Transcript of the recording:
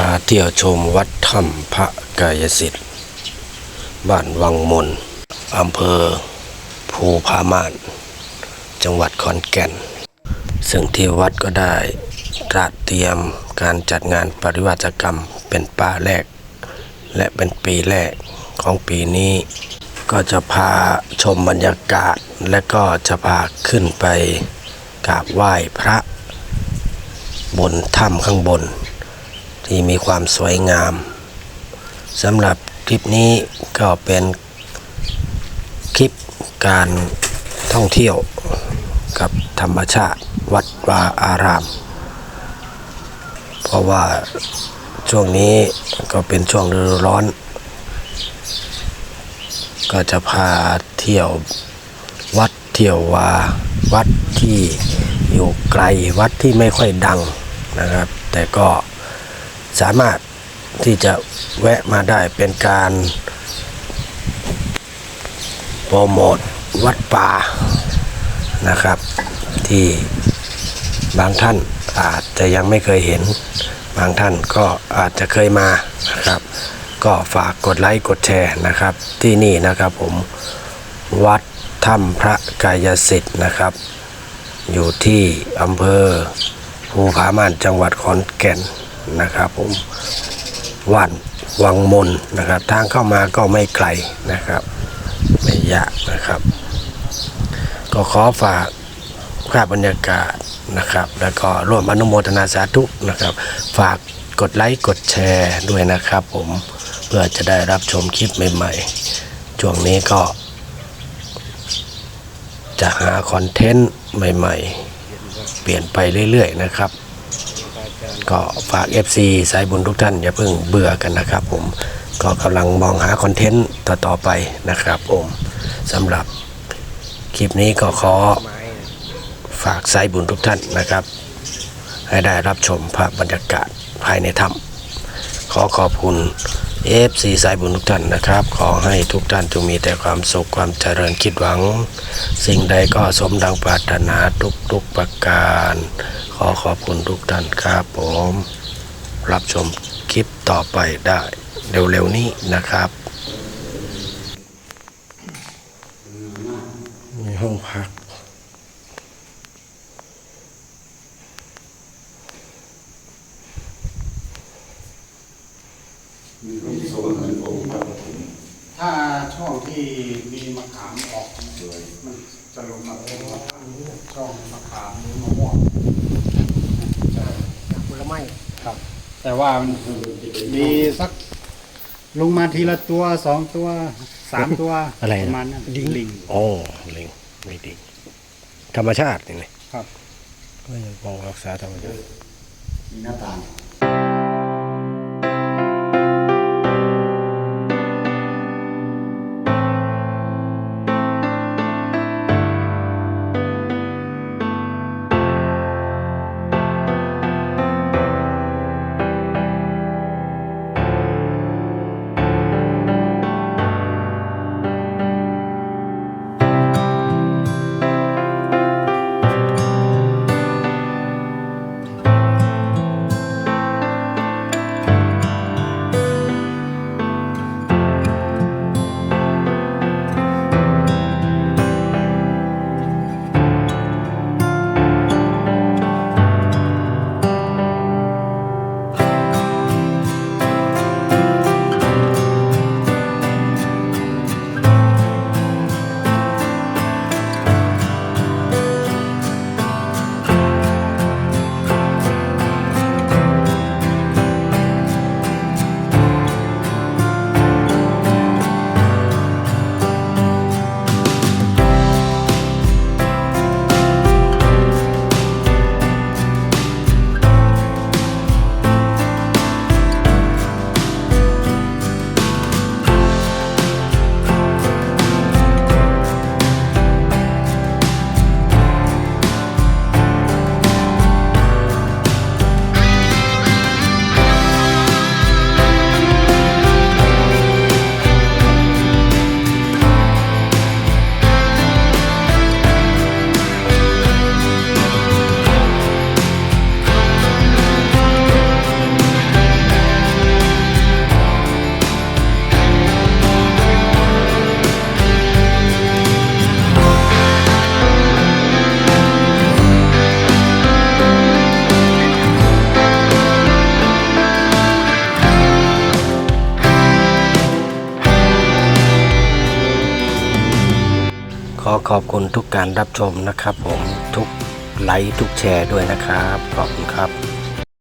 พาเที่ยวชมวัดถ้ำพระกายสิทธิ์ บ้านวังมนอำเภอ ภูผาม่าน จังหวัดขอนแก่น ซึ่งที่วัดก็ได้ตราเตรียมการจัดงานปริวาสกรรมเป็นป่าแรก และเป็นปีแรกของปีนี้ ก็จะพาชมบรรยากาศและก็จะพาขึ้นไปกราบไหว้พระ บนถ้ำข้างบน ที่มีความสวยงามสำหรับคลิปนี้ก็เป็นคลิปการท่องเที่ยวกับธรรมชาติวัดวาอาราม เพราะว่าช่วงนี้ก็เป็นช่วงฤดูร้อน ก็จะพาเที่ยววัดเที่ยววาวัดที่อยู่ไกลวัดที่ไม่ค่อยดังนะครับ แต่ก็ สามารถที่จะแวะมาได้เป็นการโปรโมทวัดป่านะครับ ที่บางท่านอาจจะยังไม่เคยเห็น บางท่านก็อาจจะเคยมานะครับ ก็ฝากกดไลค์กดแชร์นะครับ ที่นี่นะครับผมวัดถ้ำพระกายสิทธิ์นะครับ อยู่ที่อำเภอภูผาม่านจังหวัดขอนแก่น นะครับผมว่านวังมนนะครับ ทางเข้ามาก็ไม่ไกลนะครับ ไม่ยากนะครับ ก็ขอฝากภาพบรรยากาศนะครับ แล้วก็ร่วมอนุโมทนาสาธุนะครับ ฝากกดไลค์กดแชร์ด้วยนะครับ ผมเพื่อจะได้รับชมคลิปใหม่ๆช่วงนี้ก็ จะหาคอนเทนต์ใหม่ ๆ เปลี่ยนไปเรื่อย ๆ นะครับ ก็ฝาก FC สายบุญทุกท่าน อย่าเพิ่งเบื่อกันนะครับผมก็กำลังมองหาคอนเทนต์ต่อๆไปนะครับผมสำหรับคลิปนี้ก็ขอฝากสายบุญทุกท่านนะครับ ให้ได้รับชมภาพบรรยากาศภายในถ้ำขอขอบคุณ FC สายบุญทุกท่านนะครับ ขอให้ทุกท่านจงมีแต่ความสุขความเจริญคิดหวัง สิ่งใดก็สมดังปรารถนาทุกๆประการ ขอขอบคุณทุกท่านครับผม รับชมคลิปต่อไปได้เร็วๆนี้นะครับมีห้องพักถ้าช่องที่มีมะขามออกเลยมันจะลงมาเป็นช่องมะขามหรือมะม่วงจะ ผลไม้ครับ แต่ว่ามันมีสักลงมาทีละตัวสองตัวสามตัวอะไรนะ ประมาณนั้นลิงลิงโอ้ลิงไม่ดี ธรรมชาตินี่เลยครับ ก็ยังปองรักษาธรรมชาติ มีหน้าต่าง ขอขอบคุณทุกการรับชมนะครับผมทุกไลค์ทุกแชร์ด้วยนะครับ ขอบคุณครับ